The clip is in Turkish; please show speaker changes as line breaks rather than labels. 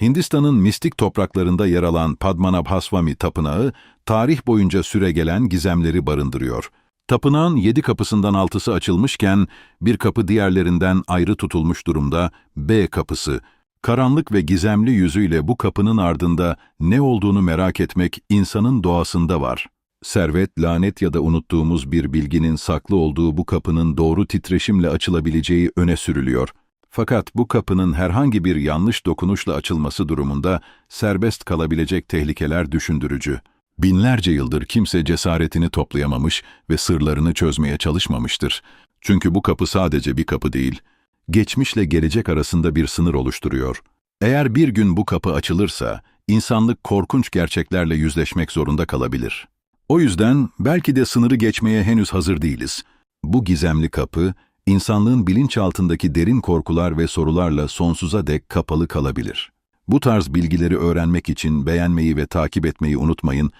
Hindistan'ın mistik topraklarında yer alan Padmanabhaswamy Tapınağı, tarih boyunca süregelen gizemleri barındırıyor. Tapınağın yedi kapısından altısı açılmışken, bir kapı diğerlerinden ayrı tutulmuş durumda, B kapısı. Karanlık ve gizemli yüzüyle bu kapının ardında ne olduğunu merak etmek insanın doğasında var. Servet, lanet ya da unuttuğumuz bir bilginin saklı olduğu bu kapının doğru titreşimle açılabileceği öne sürülüyor. Fakat bu kapının herhangi bir yanlış dokunuşla açılması durumunda serbest kalabilecek tehlikeler düşündürücü. Binlerce yıldır kimse cesaretini toplayamamış ve sırlarını çözmeye çalışmamıştır. Çünkü bu kapı sadece bir kapı değil, geçmişle gelecek arasında bir sınır oluşturuyor. Eğer bir gün bu kapı açılırsa, insanlık korkunç gerçeklerle yüzleşmek zorunda kalabilir. O yüzden belki de sınırı geçmeye henüz hazır değiliz. Bu gizemli kapı, insanlığın bilinçaltındaki derin korkular ve sorularla sonsuza dek kapalı kalabilir. Bu tarz bilgileri öğrenmek için beğenmeyi ve takip etmeyi unutmayın